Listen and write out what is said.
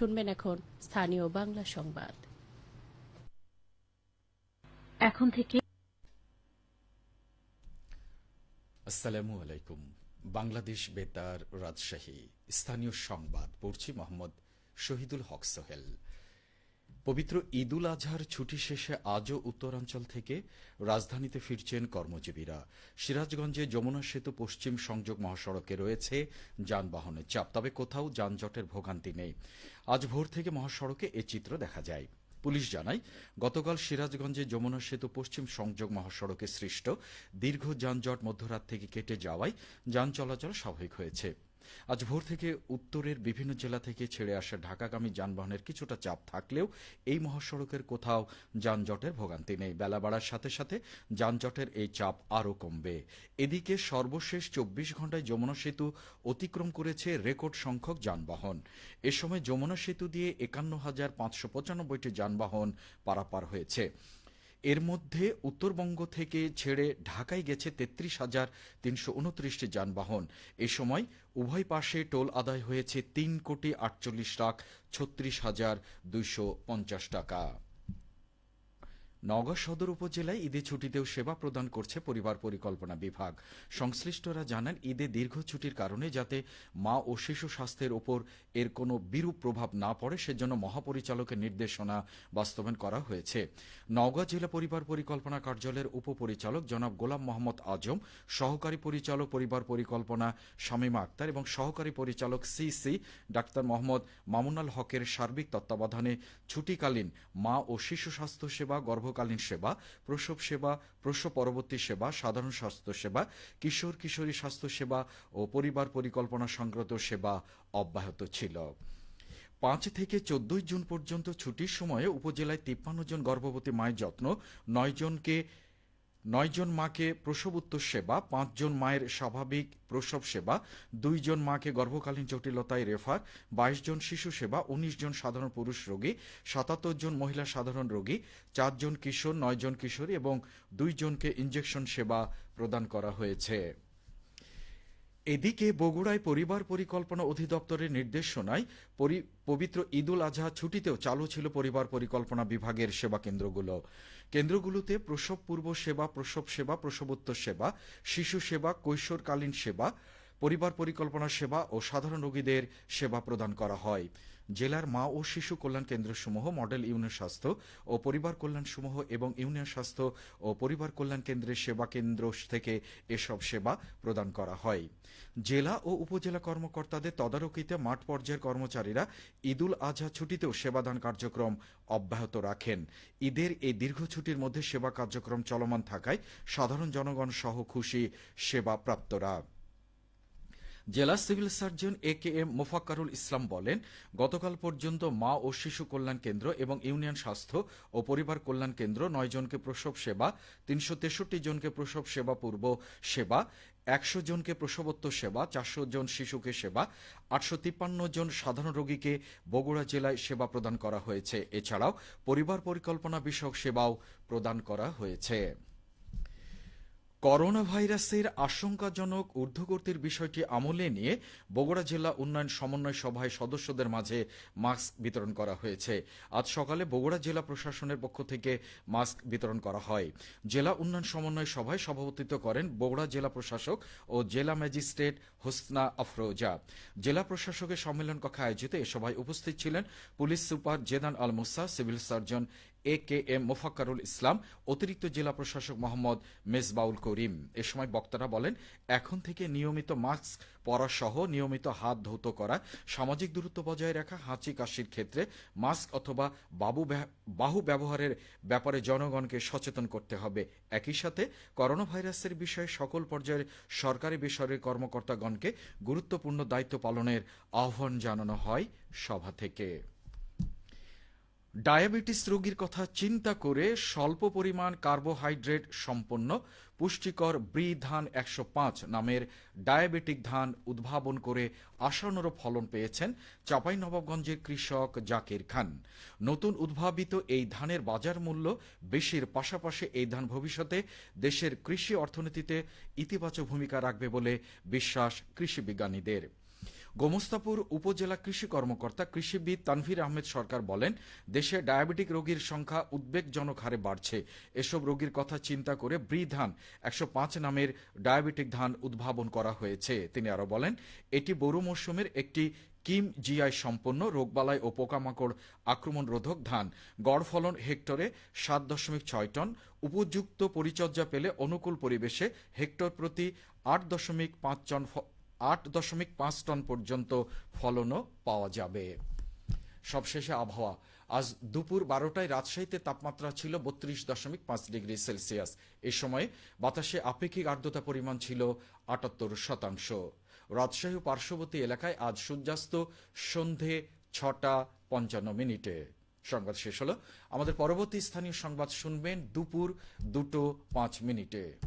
শুনবেন এখন স্থানীয় বাংলা সংবাদ। এখন থেকে আসসালামু আলাইকুম। বাংলাদেশ বেতার রাজশাহী। স্থানীয় সংবাদ পড়ছি মোহাম্মদ শহীদুল হক সোহেল। পবিত্র ঈদুল আজহার ছুটি শেষে আজও উত্তরাঞ্চল থেকে রাজধানীতে ফিরছেন কর্মজীবীরা। সিরাজগঞ্জে যমুনা সেতু পশ্চিম সংযোগ মহাসড়কে রয়েছে যানবাহনের চাপ, তবে কোথাও যানজটের ভোগান্তি নেই। আজ ভোর থেকে মহাসড়কে এ চিত্র দেখা যায়। পুলিশ জানায়, গতকাল সিরাজগঞ্জে যমুনা সেতু পশ্চিম সংযোগ মহাসড়কে সৃষ্ট দীর্ঘ যানজট মধ্যরাত থেকে কেটে যাওয়ায় যান চলাচল স্বাভাবিক হয়েছে। আজ ভোর থেকে উত্তরের বিভিন্ন জেলা থেকে ছেড়ে আসা ঢাকাগামী যানবাহনের কিছুটা চাপ থাকলেও এই মহাসড়কের কোথাও যানজটের ভোগান্তি নেই। বেলা বাড়ার সাথে সাথে যানজটের এই চাপ আরও কমবে। এদিকে সর্বশেষ চব্বিশ ঘন্টায় যমুনা সেতু অতিক্রম করেছে রেকর্ড সংখ্যক যানবাহন। এ সময় যমুনা সেতু দিয়ে একান্ন হাজার পাঁচশো পঁচানব্বইটি যানবাহন পারাপার হয়েছে। এর মধ্যে উত্তরবঙ্গ থেকে ছেড়ে ঢাকায় গেছে তেত্রিশ হাজার তিনশো উনত্রিশটি যানবাহন। এ সময় উভয় পাশে টোল আদায় হয়েছে তিন কোটি আটচল্লিশ লাখ ছত্রিশ হাজার দুইশো পঞ্চাশ টাকা। নওগাঁ সদর উপজেলায় ঈদে ছুটিতেও সেবা প্রদান করছে পরিবার পরিকল্পনা বিভাগ। সংশ্লিষ্টরা জানান, ঈদে দীর্ঘ ছুটির কারণে যাতে মা ও শিশু স্বাস্থ্যের ওপর এর কোনো বিরূপ প্রভাব না পড়ে, সেজন্য মহাপরিচালকের নির্দেশনা বাস্তবায়ন করা হয়েছে। নওগাঁ জেলা পরিবার পরিকল্পনা কার্যালয়ের উপপরিচালক জনাব গোলাম মোহাম্মদ আজম, সহকারী পরিচালক পরিবার পরিকল্পনা শামীমা আক্তার এবং সহকারী পরিচালক সিসি ডাক্তার মোহাম্মদ মামুনাল হকের সার্বিক তত্ত্বাবধানে ছুটিকালীন মা ও শিশু স্বাস্থ্য সেবা গর্ভকালীন সেবা, প্রসব সেবা, প্রসব পরবর্তী সেবা, সাধারণ স্বাস্থ্য সেবা, কিশোর, কিশোরী স্বাস্থ্য সেবা ও পরিবার পরিকল্পনা সংক্রান্ত সেবা অব্যাহত ছিল। পাঁচ থেকে চোদ্দই জুন পর্যন্ত ছুটির সময়ে উপজেলায় তিপ্পান্ন জন গর্ভবতী মায়ের যত্ন, নয় জনকে নয় জন মাকে প্রসবোত্তর সেবা, পাঁচজন মায়ের স্বাভাবিক প্রসব সেবা, দুইজন মাকে গর্ভকালীন জটিলতায় রেফার বাইশ জন শিশু সেবা উনিশ জন সাধারণ পুরুষ রোগী সাতাত্তর জন মহিলা সাধারণ রোগী, চারজন কিশোর নয় জন কিশোরী এবং দুইজনকে ইঞ্জেকশন সেবা প্রদান করা হয়েছে। এদিকে বগুড়ায় পরিবার পরিকল্পনা অধিদপ্তরের নির্দেশনায় পবিত্র ঈদুল আজহা ছুটিতেও চালু ছিল পরিবার পরিকল্পনা বিভাগের সেবা কেন্দ্রগুলো। কেন্দ্রগুলোতে প্রসব পূর্ব সেবা, প্রসব সেবা, প্রসবোত্তর সেবা, শিশু সেবা, কৈশোরকালীন সেবা, পরিবার পরিকল্পনা সেবা ও সাধারণ রোগীদের সেবা প্রদান করা হয়। জেলার মা ও শিশু কল্যাণ কেন্দ্রসমূহ, মডেল ইউনিয়ন স্বাস্থ্য ও পরিবার কল্যাণ সমূহ এবং ইউনিয়ন স্বাস্থ্য ও পরিবার কল্যাণ কেন্দ্রের সেবা কেন্দ্র থেকে এসব সেবা প্রদান করা হয়। জেলা ও উপজেলা কর্মকর্তাদের তদারকিতে মাঠ পর্যায়ের কর্মচারীরা ঈদুল আজহা ছুটিতেও সেবাদান কার্যক্রম অব্যাহত রাখেন। ঈদের এই দীর্ঘ ছুটির মধ্যে সেবা কার্যক্রম চলমান থাকায় সাধারণ জনগণ সহ খুশি সেবা প্রাপ্তরা জেলা civil surgeon A K M Mofakkarul Islam বলেন, গতকাল পর্যন্ত মা ও শিশু কল্যাণ কেন্দ্র এবং ইউনিয়ন স্বাস্থ্য ও পরিবার কল্যাণ কেন্দ্র নয় জনকে প্রসব সেবা, তিনশো তেষট্টি জনকে প্রসব সেবা পূর্ব সেবা, একশো জনকে প্রসবোত্তর সেবা, চারশো জন শিশুকে সেবা, আটশো তিপ্পান্ন জন সাধারণ রোগীকে বগুড়া জেলায় সেবা প্রদান করা হয়েছে। এছাড়াও পরিবার পরিকল্পনা বিষয়ক সেবাও প্রদান করা হয়েছে। করোনা ভাইরাসের আশঙ্কাজনক ঊর্ধ্বগতির বিষয়টি আমলে নিয়ে বগুড়া জেলা উন্নয়ন সমন্বয় সভায় সদস্যদের মাঝে মাস্ক বিতরণ করা হয়েছে। আজ সকালে বগুড়া জেলা প্রশাসনের পক্ষ থেকে মাস্ক বিতরণ করা হয়। জেলা উন্নয়ন সমন্বয় সভায় সভাপতিত্ব করেন বগুড়া জেলা প্রশাসক ও জেলা ম্যাজিস্ট্রেট হোসনা আফরোজা। জেলা প্রশাসকের সম্মেলন কক্ষে আয়োজিত এ সভায় উপস্থিত ছিলেন police super Zedan Al Musa civil surgeon A K M Mofakkarul Islam, অতিরিক্ত জেলা প্রশাসক মোহাম্মদ মেজবাউল করিম। এ সময় বক্তারা বলেন, এখন থেকে নিয়মিত মাস্ক পরা সহ নিয়মিত হাত ধৌত করা, সামাজিক দূরত্ব বজায় রাখা, হাঁচি কাশির ক্ষেত্রে মাস্ক অথবা বাবু বাহু ব্যবহারের ব্যাপারে জনগণকে সচেতন করতে হবে। একই সাথে করোনা ভাইরাসের বিষয়ে সকল পর্যায়ের সরকারি বেসরকারি কর্মকর্তাগণকে গুরুত্বপূর্ণ দায়িত্ব পালনের আহ্বান জানানো হয় সভা থেকে। ডায়াবেটিস রোগীর কথা চিন্তা করে স্বল্প পরিমাণ কার্বোহাইড্রেট সম্পন্ন পুষ্টিকর ব্রি ধান একশো পাঁচ নামের ডায়াবেটিক ধান উদ্ভাবন করে আশানুরূপ ফলন পেয়েছেন চাঁপাইনবাবগঞ্জের কৃষক জাকির খান। নতুন উদ্ভাবিত এই ধানের বাজার মূল্য বেশির পাশাপাশি এই ধান ভবিষ্যতে দেশের কৃষি অর্থনীতিতে ইতিবাচক ভূমিকা রাখবে বলে বিশ্বাস কৃষি বিজ্ঞানীদের গোমস্তাপুর উপজেলা কৃষি কর্মকর্তা কৃষিবিদ তানভীর আহমেদ সরকার বলেন, দেশে ডায়াবেটিক রোগীর সংখ্যা উদ্বেগজনক হারে বাড়ছে। এসব রোগীর কথা চিন্তা করে ব্রি ধান একশো পাঁচ নামের ডায়াবেটিক ধান উদ্ভাবন করা হয়েছে। তিনি আরও বলেন, এটি বোরো মৌসুমের একটি কিম জিআই সম্পন্ন রোগবালাই ও পোকামাকড় আক্রমণ রোধক ধান। গড় ফলন হেক্টরে সাত দশমিক ছয় টন। উপযুক্ত পরিচর্যা পেলে অনুকূল পরিবেশে হেক্টর প্রতি আট দশমিক পাঁচ টন আট দশমিক পাঁচ টন পর্যন্ত ফলনও পাওয়া যাবে। সবশেষে আবহাওয়া। আজ দুপুর বারোটায় রাজশাহীতে তাপমাত্রা ছিল বত্রিশ দশমিক পাঁচ ডিগ্রি সেলসিয়াস। এ সময় বাতাসে আপেক্ষিক আর্দ্রতা পরিমাণ ছিল আটাত্তর শতাংশ। রাজশাহী ও পার্শ্ববর্তী এলাকায় আজ সূর্যাস্ত সন্ধে ছটা পঞ্চান্ন মিনিটে। সংবাদ শেষ হলো। আমাদের পরবর্তী স্থানীয় সংবাদ শুনবেন দুপুর দুটো পাঁচ মিনিটে।